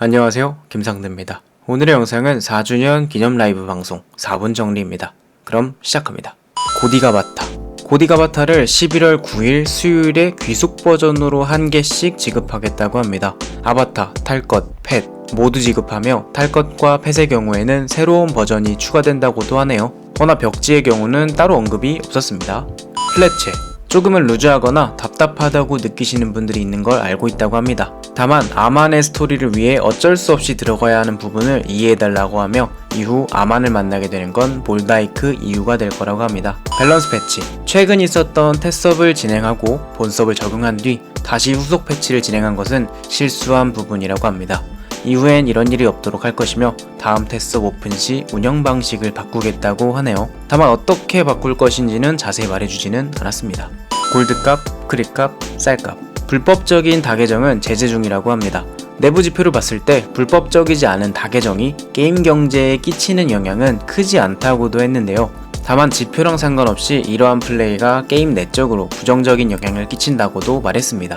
안녕하세요. 김상대입니다. 오늘의 영상은 4주년 기념 라이브 방송 4분 정리입니다. 그럼 시작합니다. 고디가바타. 고디가바타를 11월 9일 수요일에 귀속 버전으로 한 개씩 지급하겠다고 합니다. 아바타, 탈것, 펫 모두 지급하며 탈것과 펫의 경우에는 새로운 버전이 추가된다고도 하네요. 허나 벽지의 경우는 따로 언급이 없었습니다. 플랫체 조금은 루즈하거나 답답하다고 느끼시는 분들이 있는 걸 알고 있다고 합니다. 다만 아만의 스토리를 위해 어쩔 수 없이 들어가야 하는 부분을 이해해달라고 하며 이후 아만을 만나게 되는 건 몰다이크 이유가 될 거라고 합니다. 밸런스 패치 최근 있었던 테스업을 진행하고 본섭을 적용한 뒤 다시 후속 패치를 진행한 것은 실수한 부분이라고 합니다. 이후엔 이런 일이 없도록 할 것이며 다음 테스트 오픈 시 운영 방식을 바꾸겠다고 하네요. 다만 어떻게 바꿀 것인지는 자세히 말해주지는 않았습니다. 골드값, 크립값, 쌀값. 불법적인 다계정은 제재 중이라고 합니다. 내부 지표를 봤을 때 불법적이지 않은 다계정이 게임 경제에 끼치는 영향은 크지 않다고도 했는데요. 다만 지표랑 상관없이 이러한 플레이가 게임 내적으로 부정적인 영향을 끼친다고도 말했습니다.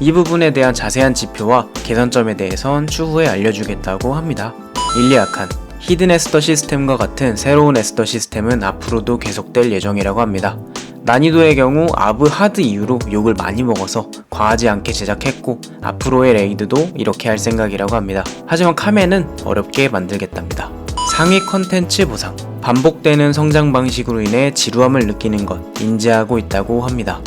이 부분에 대한 자세한 지표와 개선점에 대해선 추후에 알려주겠다고 합니다. 일리아칸 히든 에스더 시스템과 같은 새로운 에스더 시스템은 앞으로도 계속될 예정이라고 합니다. 난이도의 경우 아브 하드 이후로 욕을 많이 먹어서 과하지 않게 제작했고 앞으로의 레이드도 이렇게 할 생각이라고 합니다. 하지만 카멘은 어렵게 만들겠답니다. 상위 컨텐츠 보상 반복되는 성장 방식으로 인해 지루함을 느끼는 것 인지하고 있다고 합니다.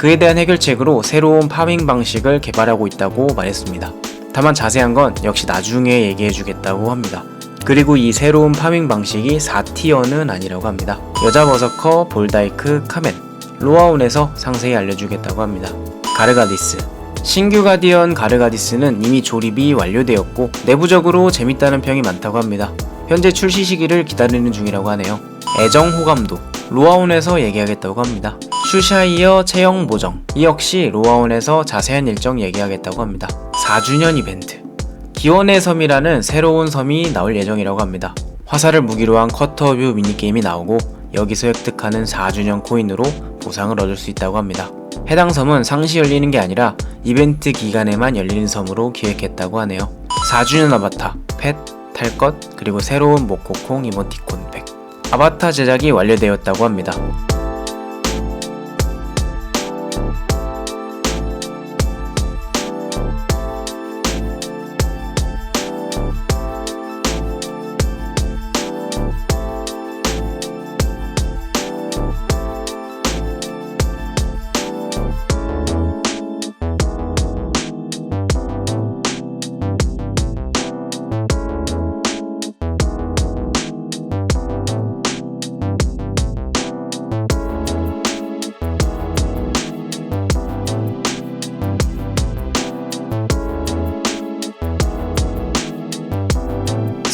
그에 대한 해결책으로 새로운 파밍 방식을 개발하고 있다고 말했습니다. 다만 자세한 건 역시 나중에 얘기해 주겠다고 합니다. 그리고 이 새로운 파밍 방식이 4티어는 아니라고 합니다. 여자 버서커, 볼다이크, 카멘, 로아온에서 상세히 알려주겠다고 합니다. 가르가디스 신규 가디언 가르가디스는 이미 조립이 완료되었고 내부적으로 재밌다는 평이 많다고 합니다. 현재 출시 시기를 기다리는 중이라고 하네요. 애정 호감도 로아온에서 얘기하겠다고 합니다. 슈샤 이어 채용 보정 이 역시 로아온에서 자세한 일정 얘기하겠다고 합니다. 4주년 이벤트 기원의 섬이라는 새로운 섬이 나올 예정이라고 합니다. 화살을 무기로 한 커터뷰 미니게임이 나오고 여기서 획득하는 4주년 코인으로 보상을 얻을 수 있다고 합니다. 해당 섬은 상시 열리는 게 아니라 이벤트 기간에만 열리는 섬으로 기획했다고 하네요. 4주년 아바타, 펫, 탈것, 그리고 새로운 모코콩 이모티콘 팩. 아바타 제작이 완료되었다고 합니다.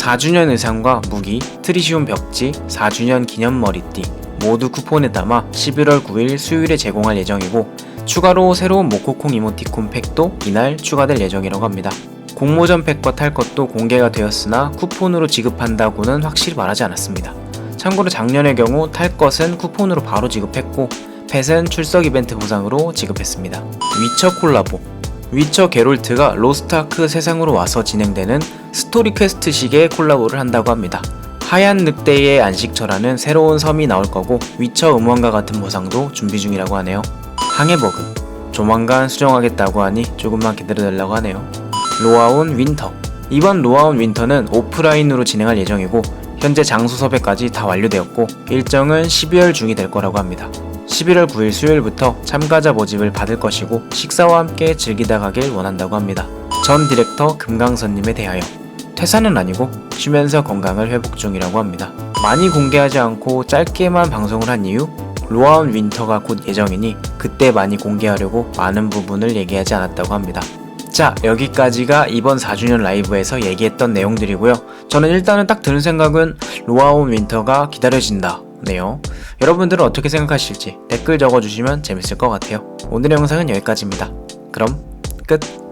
4주년 의상과 무기, 트리시움 벽지, 4주년 기념 머리띠 모두 쿠폰에 담아 11월 9일 수요일에 제공할 예정이고 추가로 새로운 모코콩 이모티콘 팩도 이날 추가될 예정이라고 합니다. 공모전 팩과 탈 것도 공개가 되었으나 쿠폰으로 지급한다고는 확실히 말하지 않았습니다. 참고로 작년의 경우 탈 것은 쿠폰으로 바로 지급했고 펫은 출석 이벤트 보상으로 지급했습니다. 위쳐 콜라보 위쳐 게롤트가 로스트아크 세상으로 와서 진행되는 스토리 퀘스트식의 콜라보를 한다고 합니다. 하얀 늑대의 안식처라는 새로운 섬이 나올 거고 위쳐 음원과 같은 보상도 준비 중이라고 하네요. 항해버그 조만간 수정하겠다고 하니 조금만 기다려달라고 하네요. 로아온 윈터 이번 로아온 윈터는 오프라인으로 진행할 예정이고 현재 장소 섭외까지 다 완료되었고 일정은 12월 중이 될 거라고 합니다. 11월 9일 수요일부터 참가자 모집을 받을 것이고 식사와 함께 즐기다 가길 원한다고 합니다. 전 디렉터 금강선님에 대하여 퇴사는 아니고 쉬면서 건강을 회복 중이라고 합니다. 많이 공개하지 않고 짧게만 방송을 한 이유 로아운 윈터가 곧 예정이니 그때 많이 공개하려고 많은 부분을 얘기하지 않았다고 합니다. 자, 여기까지가 이번 4주년 라이브에서 얘기했던 내용들이고요. 저는 일단은 딱 드는 생각은 로아온 윈터가 기다려진다. 네요. 여러분들은 어떻게 생각하실지 댓글 적어주시면 재밌을 것 같아요. 오늘의 영상은 여기까지입니다. 그럼 끝!